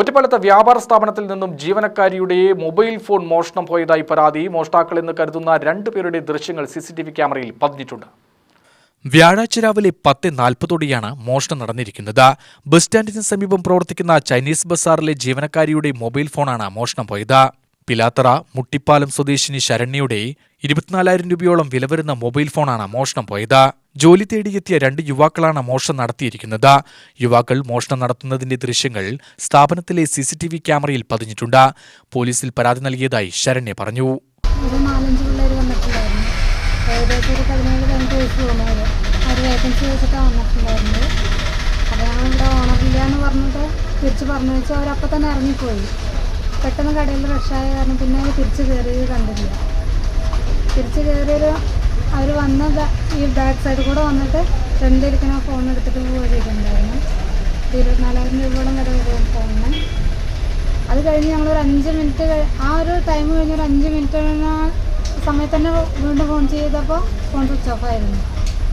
ഒറ്റപ്പാലത്തെ വ്യാപാര സ്ഥാപനത്തിൽ നിന്നും ജീവനക്കാരിയുടെ മൊബൈൽ ഫോൺ മോഷണം പോയതായി പരാതി. മോഷ്ടാക്കൾ എന്ന് കരുതുന്ന രണ്ടുപേരുടെ ദൃശ്യങ്ങൾ സി സി ടി വി ക്യാമറയിൽ പതിഞ്ഞിട്ടുണ്ട്. വ്യാഴാഴ്ച രാവിലെ പത്ത് നാൽപ്പതോടെയാണ് മോഷണം നടന്നിരിക്കുന്നത്. ബസ് സ്റ്റാൻഡിന് സമീപം പ്രവർത്തിക്കുന്ന ചൈനീസ് ബസാറിലെ ജീവനക്കാരിയുടെ മൊബൈൽ ഫോണാണ് മോഷണം പോയത്. പിലാത്തറ മുട്ടിപ്പാലം സ്വദേശിനി ശരണ്യയുടെ ഇരുപത്തിനാലായിരം രൂപയോളം വില വരുന്ന മൊബൈൽ ഫോണാണ് മോഷണം പോയത്. ജോലി തേടിയെത്തിയ രണ്ട് യുവാക്കളാണ് മോഷണം നടത്തിയിരിക്കുന്നത്. യുവാക്കൾ മോഷണം നടത്തുന്നതിന്റെ ദൃശ്യങ്ങൾ സ്ഥാപനത്തിലെ സി സി ടി വി ക്യാമറയിൽ പതിഞ്ഞിട്ടുണ്ട്. പോലീസിൽ പരാതി നൽകിയതായി ശരണ്യ പറഞ്ഞു. തിരിച്ചു പറഞ്ഞു വെച്ചാൽ അവരപ്പം തന്നെ ഇറങ്ങിപ്പോയി. പെട്ടെന്ന് കടയിൽ റഷായ കാരണം പിന്നെ അവർ തിരിച്ച് കയറിയത് കണ്ടില്ല. തിരിച്ച് കയറിയൊരു അവർ വന്ന ഈ ബാക്ക് സൈഡിൽ കൂടെ വന്നിട്ട് ഫ്രണ്ടിലിരിക്കുന്ന ഫോൺ എടുത്തിട്ട് പോയിട്ടുണ്ടായിരുന്നു ഇരുപത്തിനാലായിരം രൂപയോളം വരെ വരും ഫോണിന് അത് കഴിഞ്ഞ് ഞങ്ങളൊരു അഞ്ച് മിനിറ്റ് ആ ഒരു ടൈം കഴിഞ്ഞ് ഒരു അഞ്ച് മിനിറ്റ് സമയത്ത് തന്നെ വീണ്ടും ഫോൺ ചെയ്തപ്പോൾ ഫോൺ സ്വിച്ച് ഓഫ് ആയിരുന്നു.